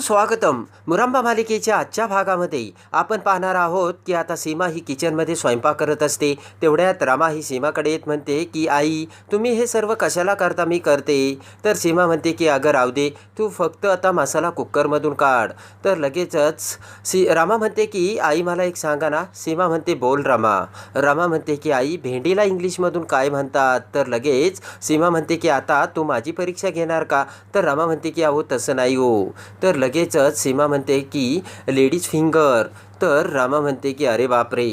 स्वागतम. मुरांबा मालिकेच्या आजच्या भागामध्ये आपण पाहणार आहोत की आता सीमा ही किचनमध्ये स्वयंपाक करत असते. तेवढ्यात रमा ही सीमाकडे येत म्हणते की आई तुम्ही हे सर्व कशाला करता? मी करते. तर सीमा म्हणते की अगं राहू दे. तू फक्त आता मसाला कुकरमधून काढ. तर लगेचच सी रामा म्हणते की आई मला एक सांगा ना. सीमा म्हणते बोल रमा. रमा म्हणते की आई भेंडीला इंग्लिशमधून काय म्हणतात? तर लगेच सीमा म्हणते की आता तू माझी परीक्षा घेणार का? तर रमा म्हणते की अहो तसं नाही हो. तर लगेचच सीमा म्हणते की लेडीज फिंगर. तर रामा म्हणते की अरे बापरे.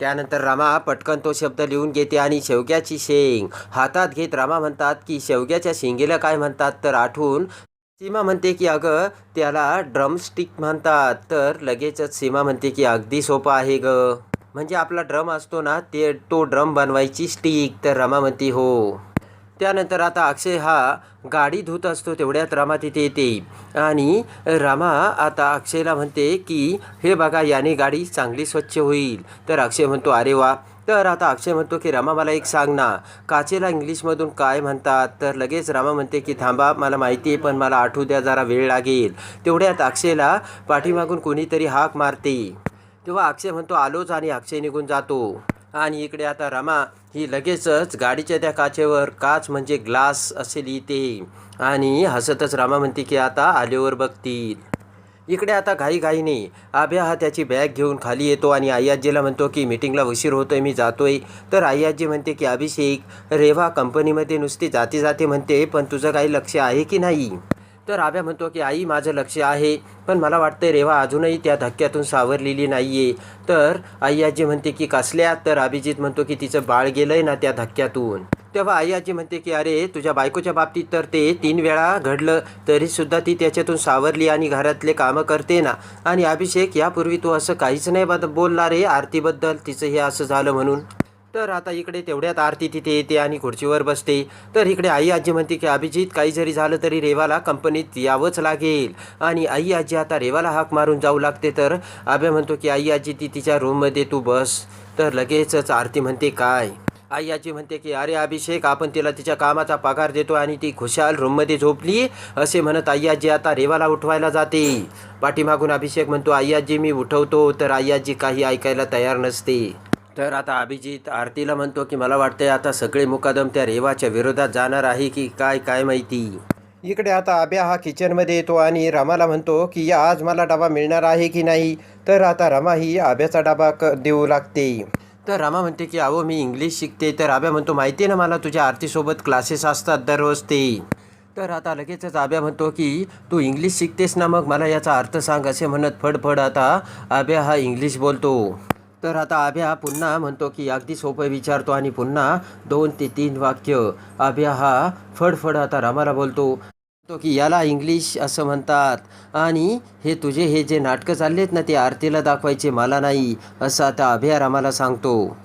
त्यानंतर रामा पटकन तो शब्द लिहून घेते आणि शेवग्याची शेंग हातात घेत रामा म्हणतात की शेवग्याच्या शेंगेला काय म्हणतात? तर आठवून सीमा म्हणते की अगं त्याला ड्रमस्टिक म्हणतात. तर लगेचच सीमा म्हणते की अगदी सोपं आहे ग. म्हणजे आपला ड्रम असतो ना ते तो ड्रम बनवायची स्टिक. तर रमा म्हणते हो. त्यानंतर आता अक्षय हा गाडी धुत असतो तेवढ्यात रामा तिथे येते. आणि रामा आता अक्षयला म्हणते की हे बघा याने गाडी चांगली स्वच्छ होईल. तर अक्षय म्हणतो अरे वा. तर आता अक्षय म्हणतो की रामा मला एक सांग ना काचेला इंग्लिशमधून काय म्हणतात? तर लगेच रामा म्हणते की थांबा मला माहिती आहे पण मला आठवू द्या जरा वेळ लागेल. तेवढ्यात अक्षयला पाठीमागून कोणीतरी हाक मारते. तेव्हा अक्षय म्हणतो आलोच आणि अक्षय निघून जातो. आणि इकडे आता रमा ही लगेचच गाडीच्या त्या काचेवर काच म्हणजे ग्लास असे लिहिते आणि हसतच रमा म्हणते की आता आल्यावर बघतील. इकडे आता घाईघाईने आभ्या हा त्याची बॅग घेऊन खाली येतो आणि आई म्हणतो की मीटिंगला उशीर होतोय मी जातोय. तर आई म्हणते की अभिषेक रेवा कंपनीमध्ये नुसती जाते जाते म्हणते पण तुझं काही लक्ष आहे की नाही? तर आभ्या म्हणतो की आई माझं लक्ष आहे पण मला वाटतं रेवा अजूनही त्या धक्क्यातून सावरलेली नाही आहे तर आई आजी म्हणते की कसल्या? तर अभिजित म्हणतो की तिचं बाळ गेलंय ना त्या धक्क्यातून. तेव्हा आई आजी म्हणते की अरे तुझ्या बायकोच्या बाबतीत तर ते तीन वेळा घडलं तरीसुद्धा ती त्याच्यातून सावरली आणि घरातले कामं करते ना. आणि अभिषेक यापूर्वी तू असं काहीच नाही बद बोलणार आहे आरतीबद्दल तिचं हे असं झालं म्हणून. तर आता इकडे तेवढ्यात आरती तिथे येते आणि खुर्चीवर बसते. तर इकडे आई आजी म्हणते की अभिजित काही जरी झालं तरी रेवाला कंपनीत यावंच लागेल. आणि आई आजी आता रेवाला हाक मारून जाऊ लागते तर आभ्या म्हणतो की आई आजी ती तिच्या रूममध्ये तू बस. तर लगेचच आरती म्हणते काय? आई आजी म्हणते की अरे अभिषेक आपण तिला तिच्या कामाचा पगार देतो आणि ती खुशाल रूममध्ये झोपली. असे म्हणत आई आजी आता रेवाला उठवायला जाते. पाठीमागून अभिषेक म्हणतो आई आजी मी उठवतो. तर आई आजी काही ऐकायला तयार नसते. तर आता अभिजित आरतीला म्हणतो की मला वाटतंय आता सगळे मुकादम त्या रेवाच्या विरोधात जाणार आहे की काय काय माहिती? इकडे आता आब्या हा किचनमध्ये येतो आणि रमाला म्हणतो की या आज मला डबा मिळणार आहे की नाही? तर आता रमा ही आब्याचा डबा क देऊ लागते. तर रमा म्हणते की अहो मी इंग्लिश शिकते. तर आब्या म्हणतो माहिती आहे ना मला तुझ्या आरतीसोबत क्लासेस असतात दररोज ते. तर आता लगेचच आब्या म्हणतो की तू इंग्लिश शिकतेस ना मग मला याचा अर्थ सांग असे म्हणत फडफड आता आब्या हा इंग्लिश बोलतो. तर आता अभ्या पुन्हा म्हणतो की अगदी सोपं विचारतो आणि पुन्हा दोन ते तीन वाक्य. अभ्या हा फडफड आता रामाला बोलतो. तो की याला इंग्लिश असं म्हणतात. आणि हे तुझे हे जे नाटकं चाललेत ना ते आरतीला दाखवायचे मला नाही असं आता अभ्या रामाला सांगतो.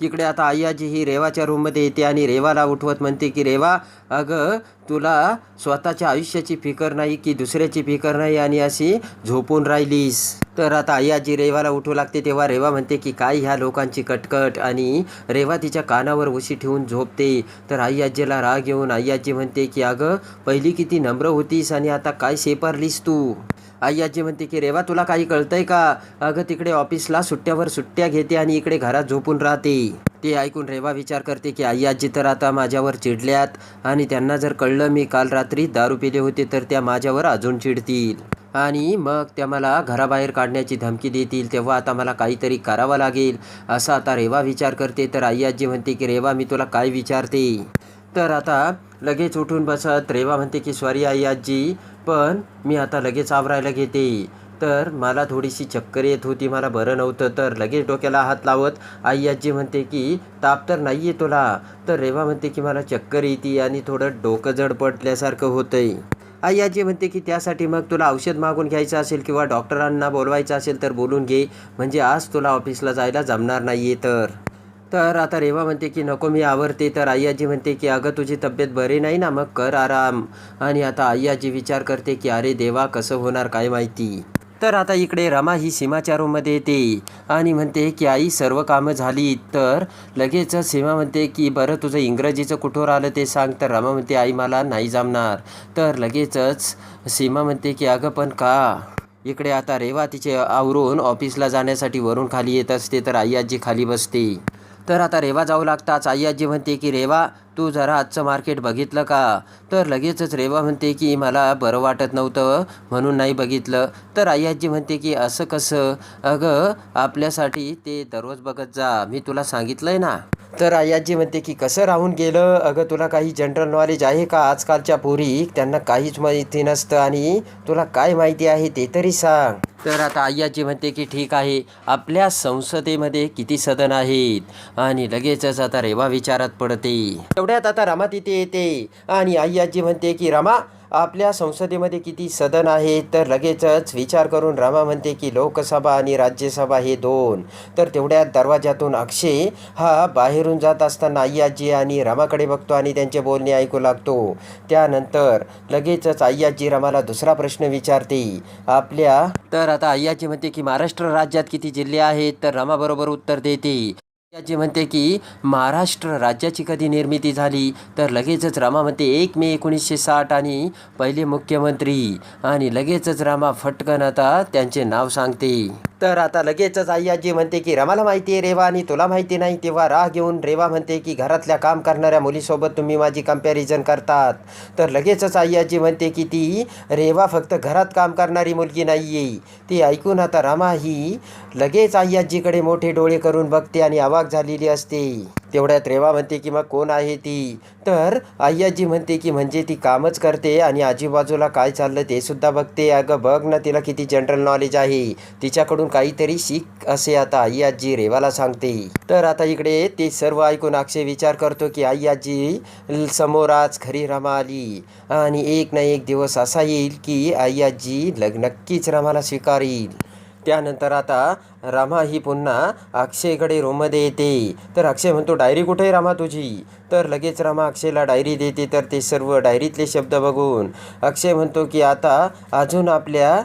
इकडे आता आयाजी ही रेवाच्या रूममध्ये येते आणि रेवाला उठवत म्हणते की रेवा अगं तुला स्वतःच्या आयुष्याची फिकर नाही की दुसऱ्याची फिकर नाही आणि अशी झोपून राहिलीस? तर आता आई आजी रेवाला उठू लागते तेव्हा रेवा म्हणते की काय ह्या लोकांची कटकट आणि रेवा तिच्या कानावर उशी ठेवून झोपते. तर आई आजीला राग येऊन आई आजी म्हणते की अगं पहिली किती नम्र होतीस आणि आता काय शेपारलीस तू? आई आजी म्हणते की रेवा तुला काही कळतंय का? अगं तिकडे ऑफिसला सुट्ट्यावर सुट्ट्या घेते आणि इकडे घरात झोपून राहते. ते ऐकून रेवा विचार करते की आई आजी तर आता माझ्यावर चिडल्यात आणि त्यांना जर कळलं मी काल रात्री दारू पिले होते तर त्या माझ्यावर अजून चिडतील. आणि मग त्या मला घराबाहेर काढण्याची धमकी देतील तेव्हा आता मला काहीतरी करावं लागेल. असा आता रेवा विचार करते. तर आई आजी म्हणते की रेवा मी तुला काय विचारते? तर आता लगेच उठून बसत रेवा म्हणते की सॉरी आई आजी पण मी आता लगेच आवरायला घेते. तर मला थोडीशी चक्कर येत होती मला बरं नव्हतं. तर लगेच डोक्याला हात लावत आई आजी म्हणते की ताप तर नाही आहे तुला. तर रेवा म्हणते की मला चक्कर येते आणि थोडं डोकं जड पडल्यासारखं होतंय. आई आजी म्हणते की त्यासाठी मग तुला औषध मागून घ्यायचं असेल किंवा डॉक्टरांना बोलवायचं असेल तर बोलून घे. म्हणजे आज तुला ऑफिसला जायला जमणार नाही आहे तर. तर आता रेवा म्हणते की नको मी आवरते. तर आई आजी म्हणते की अगं तुझी तब्येत बरी नाही ना मग कर आराम. आणि आता आई आजी विचार करते की अरे देवा कसं होणार काय माहिती? तर आता इकडे रमा ही सीमाचारूमध्ये येते आणि म्हणते की आई सर्व कामं झाली तर लगेच सीमा म्हणते की बरं तुझं इंग्रजीचं कुठवर आलं ते सांग. तर रमा म्हणते आई मला नाही जमणार. तर लगेचच सीमा म्हणते की अगं पण का? इकडे आता रेवा तिचे आवरून ऑफिसला जाण्यासाठी वरून खाली येत असते तर आई आजी खाली बसते. तर आता रेवा जाऊ लागताच आई आजी म्हणते की रेवा तू जरा आजचं मार्केट बघितलं का? तर लगेचच रेवा म्हणते की मला बरं वाटत नव्हतं म्हणून नाही बघितलं. तर आई आजी म्हणते की असं कसं? अगं आपल्यासाठी ते दररोज बघत जा. मी तुला सांगितलं आहे ना. तर आई आजी म्हणते की कसं राहून गेलं? अगं तुला काही जनरल नॉलेज आहे का आजकालच्या पोरी? त्यांना काहीच माहिती नसतं आणि तुला काय माहिती आहे ते तरी सांग. तर आता आई आजी म्हणते की ठीक आहे. आपल्या संसदेमध्ये किती सदन आहेत? आणि लगेचच आता रेवा विचारात पडते. तेवढ्यात आता रमा तिथे येते. आणि आई आजी म्हणते की रमा आपल्या संसदेमध्ये किती सदन आहेत तर लगेचच विचार करून रामा म्हणते की लोकसभा आणि राज्यसभा हे दोन. तर तेवढ्या दरवाज्यातून अक्षय हा बाहेरून जात असताना आई आणि रामाकडे बघतो आणि त्यांचे बोलणे ऐकू लागतो. त्यानंतर लगेचच आई आजी दुसरा प्रश्न विचारते. आपल्या तर आता अय्याजी म्हणते की महाराष्ट्र राज्यात किती जिल्हे आहेत तर रामाबरोबर उत्तर देते. जे म्हणते की महाराष्ट्र राज्याची कधी निर्मिती झाली तर लगेचच रामा म्हणते एक मे एकोणीसशे साठ आणि पहिले मुख्यमंत्री. आणि लगेचच रामा फटकन आता त्यांचे नाव सांगते. तर आता लगेचच आई आजी म्हणते की रमाला माहिती आहे रेवा आणि तुला माहिती नाही. तेव्हा राह घेऊन रेवा म्हणते की घरातल्या काम करणाऱ्या मुलीसोबत तुम्ही माझी कंपॅरिझन करतात. तर लगेचच आई आजी म्हणते की ती रेवा फक्त घरात काम करणारी मुलगी नाही आहे ती ऐकून आता रमा ही लगेच आई आजीकडे मोठे डोळे करून बघते आणि अवाक झालेली असते. तेवढ्यात रेवा म्हणते की मग कोण आहे ती? तर आई आजी म्हणते की म्हणजे ती कामच करते आणि आजूबाजूला काय चाललं ते सुद्धा बघते. अगं बघ ना तिला किती जनरल नॉलेज आहे. तिच्याकडून काहीतरी शिक असे आता आई आजी रेवाला सांगते. तर आता इकडे ते सर्व ऐकून अक्षय विचार करतो की आई आजी समोर आज खरी रमा आली आणि एक ना एक दिवस असा येईल की आई आजी लग नक्कीच रमाला स्वीकारेल. त्यानंतर आता रमा ही पुन्हा अक्षयकडे रूममध्ये येते तर अक्षय म्हणतो डायरी कुठे आहे रामा तुझी? तर लगेच रामा अक्षयला डायरी देते. तर ते सर्व डायरीतले शब्द बघून अक्षय म्हणतो की आता अजून आपल्या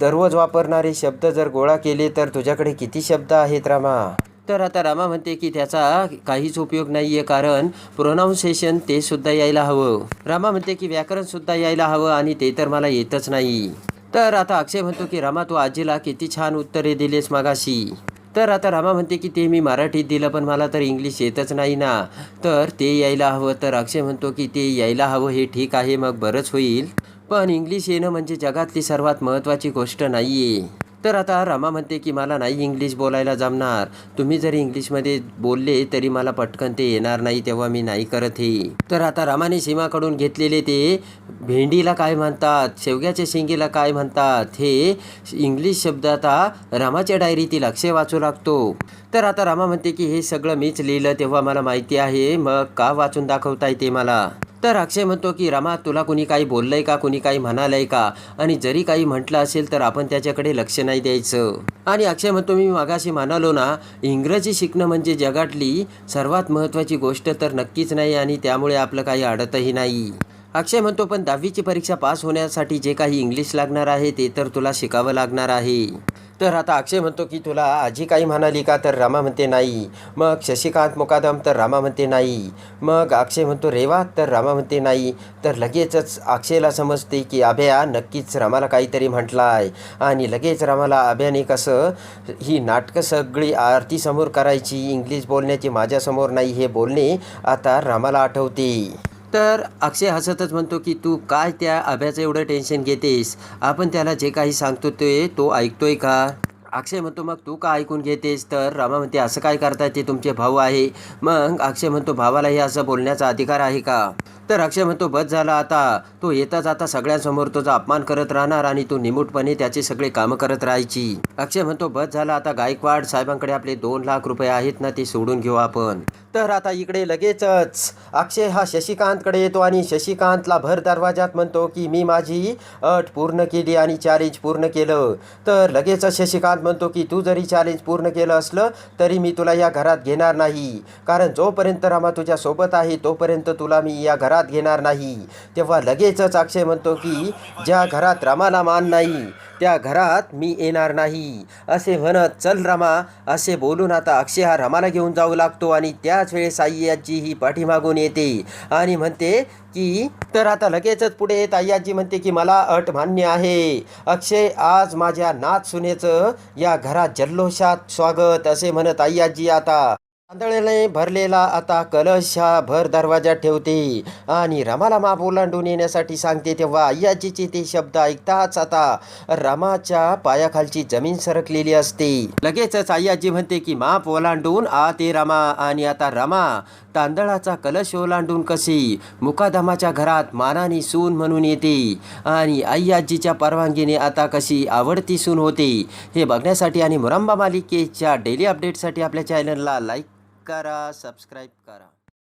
दररोज वापरणारे शब्द जर गोळा केले तर तुझ्याकडे किती शब्द आहेत रामा? तर आता रामा म्हणते की त्याचा काहीच उपयोग नाही आहे कारण प्रोनाऊन्सेशन ते सुद्धा यायला हवं. रामा म्हणते की व्याकरण सुद्धा यायला हवं आणि ते तर मला येतच नाही. तर आता अक्षय म्हणतो की रामा तू आजीला किती छान उत्तरे दिलेस मागाशी. तर आता रामा म्हणते की ते मी मराठीत दिलं पण मला तर इंग्लिश येतच नाही ना. तर ते यायला हवं. तर अक्षय म्हणतो की ते यायला हवं हे ठीक आहे मग बरंच होईल. पण इंग्लिश येणं म्हणजे जगातली सर्वात महत्त्वाची गोष्ट नाही आहे तर आता रमा म्हणते की मला नाही इंग्लिश बोलायला जमणार. तुम्ही जरी इंग्लिशमध्ये बोलले तरी मला पटकन ते येणार नाही तेव्हा मी नाही करत हे. तर आता रमाने सीमाकडून घेतलेले ते भेंडीला काय म्हणतात? शेवग्याच्या शेंगीला काय म्हणतात? हे इंग्लिश शब्द आता रमाच्या डायरीतील अक्षय वाचू लागतो. तर आता रमा म्हणते की हे सगळं मीच लिहिलं तेव्हा मला माहिती आहे. मग का वाचून दाखवता येते मला? तर अक्षय म्हणतो की रमा तुला कुणी काही बोललंय का? कुणी काही म्हणालंय का? आणि जरी काही म्हटलं असेल तर आपण त्याच्याकडे लक्ष नाही द्यायचं. आणि अक्षय म्हणतो मी मागाशी म्हणालो ना इंग्रजी शिकणं म्हणजे जगातली सर्वात महत्त्वाची गोष्ट तर नक्कीच नाही आणि त्यामुळे आपलं काही अडतही नाही. अक्षय म्हणतो पण दहावीची परीक्षा पास होण्यासाठी जे काही इंग्लिश लागणार आहे ते तर तुला शिकावं लागणार आहे. तर आता अक्षय म्हणतो की तुला आजी काही म्हणाली का? तर रामा म्हणते नाही. मग शशिकांत मुकादम तर रामा म्हणते नाही. मग अक्षय म्हणतो रेवा? तर रामा म्हणते नाही. तर लगेचच अक्षयला समजते की अभ्या नक्कीच रामाला काहीतरी म्हटलं आहे आणि लगेच रामाला अभ्याने कसं ही नाटकं सगळी आरतीसमोर करायची इंग्लिश बोलण्याची माझ्यासमोर नाही हे बोलणे आता रामाला आठवते. तर अक्षय हसतच म्हणतो की तू काय त्या अभ्याचं एवढं टेन्शन घेतेस. आपण त्याला जे काही सांगतो ते तो ऐकतोय का? अक्षय म्हणतो मग तू का ऐकून घेतेस? तर रामा म्हणते असं काय करताय? ते तुमचे भाऊ आहे. मग अक्षय म्हणतो भावालाही असं बोलण्याचा अधिकार आहे का? तर अक्षय म्हणतो बस झाला आता. तो येता जाता सगळ्यांसमोर तुझा अपमान करत राहणार आणि तू निमूटपणे त्याचे सगळे कामं करत राहायची. अक्षय म्हणतो बस झाला आता. गायकवाड साहेबांकडे आपले दोन लाख रुपये आहेत ना ते सोडून घेऊ आपण. तर आता इकडे लगेचच अक्षय हा शशिकांतकडे येतो आणि शशिकांतला भर दरवाजात म्हणतो की मी माझी अट पूर्ण केली आणि चॅलेंज पूर्ण केलं. तर लगेचच शशिकांत म्हणतो की तू जरी चॅलेंज पूर्ण केलं असलं तरी मी तुला या घरात घेणार नाही. कारण जोपर्यंत रामा तुझ्या सोबत आहे तोपर्यंत तुला मी या घरात घेणार नाही. तेव्हा लगेचच अक्षय म्हणतो की ज्या घरात रामाला मान नाही त्या घरात मी येणार नाही. असे म्हणत चल रमा. असे बोलून आता अक्षय हा रमाला घेऊन जाऊ लागतो आणि त्याच वेळेस आई आजी ही पाठीमागून येते आणि म्हणते की तर आता लगेचच पुढे येत आई आजी म्हणते की मला अट मान्य आहे. अक्षय आज माझ्या नाच सुनेचं या घरात जल्लोषात स्वागत असे म्हणत आई आजी आता तांदळाने भरलेला आता कलश हा भर दरवाजात ठेवते. आणि रमाला माप ओलांडून येण्यासाठी सांगते तेव्हा अय्याजीचे ते शब्द ऐकताच आता रमाच्या पायाखालची जमीन सरकलेली असते. लगेचच अय्याजी म्हणते की माप ओलांडून आ ते रमा. आणि आता रमा तांदळाचा कलश ओलांडून कशी मुकादमाच्या घरात मानानी सून म्हणून येते. आणि अय्याजीच्या परवानगीने आता कशी आवडती सून होते? हे बघण्यासाठी आणि मुरंबा मालिकेच्या डेली अपडेटसाठी आपल्या चॅनलला लाईक करा सबस्क्राईब करा.